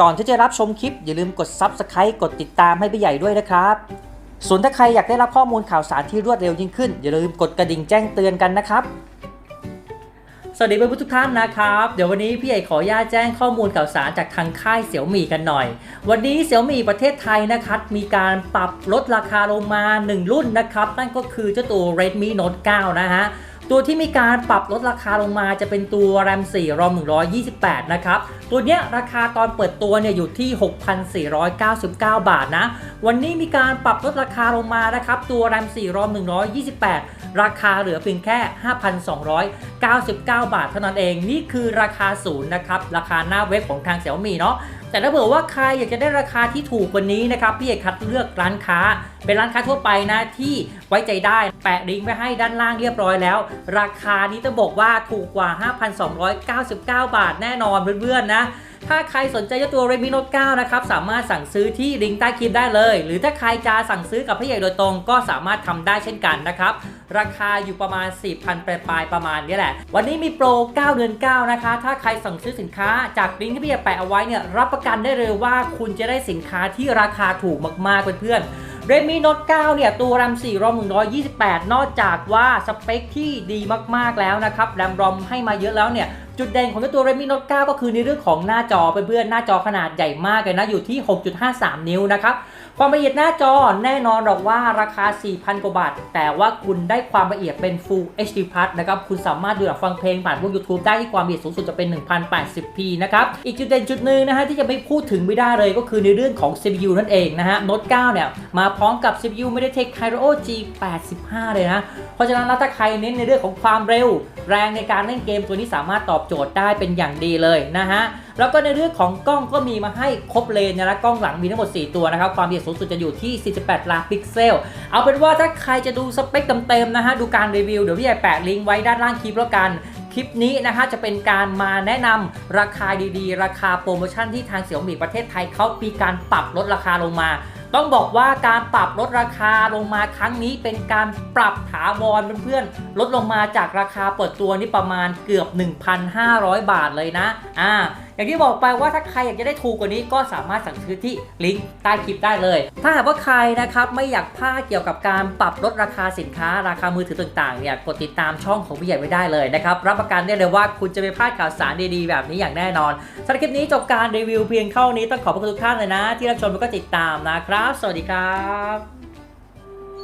ก่อนที่จะรับชมคลิปอย่าลืมกด Subscribe กดติดตามให้พี่ใหญ่ด้วยนะครับ ส่วนถ้าใครอยากได้รับข้อมูลข่าวสารที่รวดเร็วยิ่งขึ้น อย่าลืมกดกระดิ่งแจ้งเตือนกันนะครับ สวัสดีเพื่อนๆทุกท่านนะครับ เดี๋ยววันนี้พี่ใหญ่ขอญาตแจ้งข้อมูลข่าวสารจากทางค่ายเสี่ยวหมี่กันหน่อย วันนี้เสี่ยวหมี่ประเทศไทยนะครับมีการปรับลดราคาลงมา 1 รุ่นนะครับ นั่นก็คือเจ้าตัว Redmi Note 9 นะฮะตัวที่มีการปรับลดราคาลงมาจะเป็นตัว RAM 4 ROM 128 นะครับ ตัวเนี้ยราคาตอนเปิดตัวเนี่ยอยู่ที่ 6,499 บาทนะ วันนี้มีการปรับลดราคาลงมานะครับ ตัว RAM 4 ROM 128 ราคาเหลือเพียงแค่ 5,299 บบาทเท่านั้นเอง นี่คือราคาศูนย์นะครับ ราคาหน้าเว็บของทางเซี่ยวมี่เนาะแต่ถ้าเผื่อว่าใครอยากจะได้ราคาที่ถูกกว่านี้นะครับพี่เอกคัดเลือกร้านค้า เป็นร้านค้าทั่วไปนะที่ไว้ใจได้แปะลิงก์ไว้ให้ด้านล่างเรียบร้อยแล้ว ราคานี้ต้องบอกว่าถูกกว่า 5,299 บาทแน่นอนเพื่อนๆนะ ถ้าใครสนใจเจ้าตัว Redmi Note 9 นะครับ สามารถสั่งซื้อที่ลิงก์ใต้คลิปได้เลย หรือถ้าใครจะสั่งซื้อกับพี่ใหญ่โดยตรงก็สามารถทำได้เช่นกันนะครับ ราคาอยู่ประมาณ 4,000ปลายๆประมาณนี้แหละ วันนี้มีโปร 9 เดือน 9 นะคะ ถ้าใครสั่งซื้อสินค้าจากลิงก์ที่พี่ใหญ่แปะเอาไว้เนี่ยรับประกันได้เลยว่าคุณจะได้สินค้าที่ราคาถูกมากๆเพื่อนๆ Redmi Note 9เนี่ย ตัว RAM 4 ROM 128 นอกจากว่าสเปคที่ดีมาก ๆ แล้วนะครับ RAM ROM ให้มาเยอะแล้วเนี่ย จุดเด่นของเจ้าตัว Redmi Note 9 ก็คือในเรื่องของหน้าจอเพื่อนๆหน้าจอขนาดใหญ่มากเลยนะ อยู่ที่ 6.53 นิ้วนะครับ ความละเอียดหน้าจอแน่นอนหรอกว่าราคา 4,000 กว่าบาท แต่ว่าคุณได้ความละเอียดเป็น Full HD Plus นะครับ คุณสามารถดูหนังฟังเพลงผ่านพวก YouTube ได้ที่ความละเอียดสูงสุดจะเป็น 1080p นะครับ อีกจุดเด่นจุดหนึ่งนะฮะที่จะไม่พูดถึงไม่ได้เลยก็คือในเรื่องของ CPU นั่นเองนะฮะ Note 9 เนี่ยมาพร้อมกับ CPU MediaTek Helio G85 เลยนะ เพราะฉะนั้นแล้วถ้าใครเน้นในเรื่องของความเร็ว แรงในการเล่นเกมตัวนี้สามารถตอบโจทย์ได้เป็นอย่างดีเลยนะฮะแล้วก็ในเรื่องของกล้องก็มีมาให้ครบเลนนะและกล้องหลังมีทั้งหมด 4 ตัวนะครับ ความละเอียดสูงสุดจะอยู่ที่ 48 ล้านพิกเซล เอาเป็นว่าถ้าใครจะดูสเปคเต็มๆนะฮะ ดูการรีวิว เดี๋ยวพี่ใหญ่แปะลิงก์ไว้ด้านล่างคลิปแล้วกันคลิปนี้นะคะจะเป็นการมาแนะนำราคาดีๆ ราคาโปรโมชั่นที่ทางเสี่ยวหมี่ประเทศไทยเขามีการปรับลดราคาลงมา ต้องบอกว่าการปรับลดราคาลงมาครั้งนี้เป็นการปรับถาวรเพื่อนๆลดลงมาจากราคาเปิดตัวนี่ประมาณเกือบ 1,500 บาทเลยนะอ่า อย่างที่บอกไปว่าถ้าใครอยากจะได้ถูกกว่านี้ก็สามารถสั่งซื้อที่ลิงก์ใต้คลิปได้เลย ถ้าหากว่าใครนะครับไม่อยากพลาดเกี่ยวกับการปรับลดราคาสินค้าราคามือถือต่างๆเนี่ยกดติดตามช่องของพี่ใหญ่ไว้ได้เลยนะครับรับประกันได้เลยว่าคุณจะไม่พลาดข่าวสารดีๆ แบบนี้อย่างแน่นอนสำหรับคลิปนี้จบการรีวิวเพียงเท่านี้ต้องขอบพระคุณทุกท่านเลยนะ ที่รับชมแล้วก็ติดตามนะครับ สวัสดีครับ